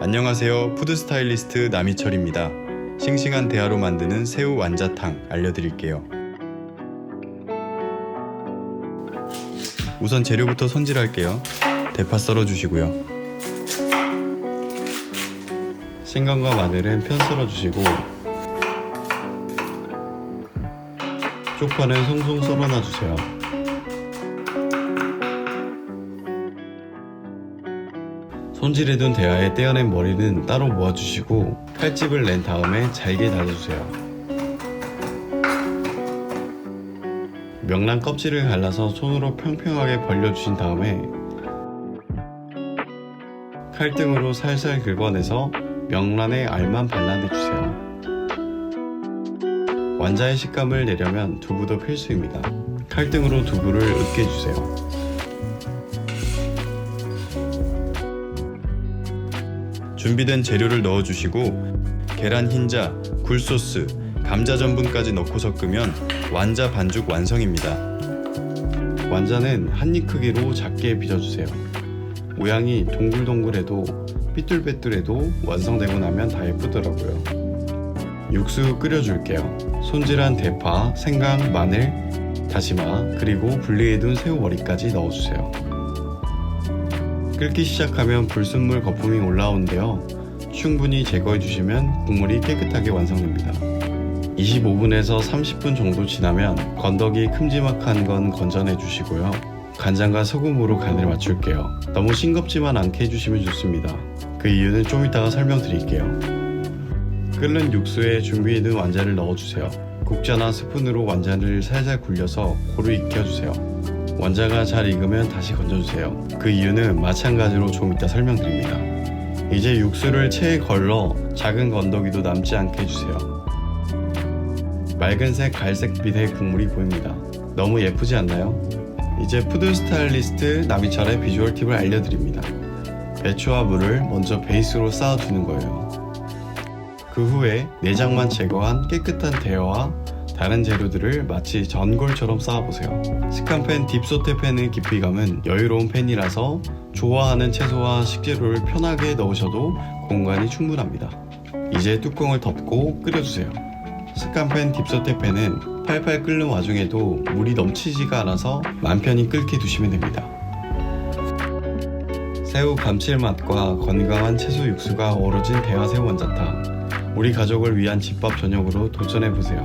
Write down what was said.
안녕하세요. 푸드 스타일리스트 남희철입니다. 싱싱한 대하로 만드는 새우 완자탕 알려드릴게요. 우선 재료부터 손질할게요. 대파 썰어 주시고요. 생강과 마늘은 편 썰어 주시고 쪽파는 송송 썰어놔 주세요. 손질해둔 대하에 떼어낸 머리는 따로 모아주시고 칼집을 낸 다음에 잘게 다져주세요. 명란 껍질을 갈라서 손으로 평평하게 벌려주신 다음에 칼등으로 살살 긁어내서 명란에 알만 발라내주세요. 완자의 식감을 내려면 두부도 필수입니다. 칼등으로 두부를 으깨주세요. 준비된 재료를 넣어주시고 계란 흰자, 굴소스, 감자 전분까지 넣고 섞으면 완자 반죽 완성입니다. 완자는 한 입 크기로 작게 빚어주세요. 모양이 동글동글해도 삐뚤빼뚤해도 완성되고 나면 다 예쁘더라고요. 육수 끓여줄게요. 손질한 대파, 생강, 마늘, 다시마, 그리고 분리해둔 새우 머리까지 넣어주세요. 끓기 시작하면 불순물 거품이 올라오는데요. 충분히 제거해 주시면 국물이 깨끗하게 완성됩니다. 25분에서 30분 정도 지나면 건더기 큼지막한 건 건져내 주시고요. 간장과 소금으로 간을 맞출게요. 너무 싱겁지만 않게 해주시면 좋습니다. 그 이유는 좀 이따가 설명드릴게요. 끓는 육수에 준비해둔 완자를 넣어주세요. 국자나 스푼으로 완자를 살살 굴려서 고루 익혀주세요. 완자가 잘 익으면 다시 건져주세요. 그 이유는 마찬가지로 좀 이따 설명드립니다. 이제 육수를 체에 걸러 작은 건더기도 남지 않게 해주세요. 맑은색 갈색 빛의 국물이 보입니다. 너무 예쁘지 않나요? 이제 푸드 스타일리스트 나비철의 비주얼 팁을 알려드립니다. 배추와 물을 먼저 베이스로 쌓아주는 거예요. 그 후에 내장만 제거한 깨끗한 대여와 다른 재료들을 마치 전골처럼 쌓아보세요. 스칸팬 딥소테 팬의 깊이감은 여유로운 팬이라서 좋아하는 채소와 식재료를 편하게 넣으셔도 공간이 충분합니다. 이제 뚜껑을 덮고 끓여주세요. 스칸팬 딥소테 팬은 팔팔 끓는 와중에도 물이 넘치지가 않아서 맘 편히 끓게 두시면 됩니다. 새우 감칠맛과 건강한 채소 육수가 어우러진 대하새우 원자탕. 우리 가족을 위한 집밥 저녁으로 도전해보세요.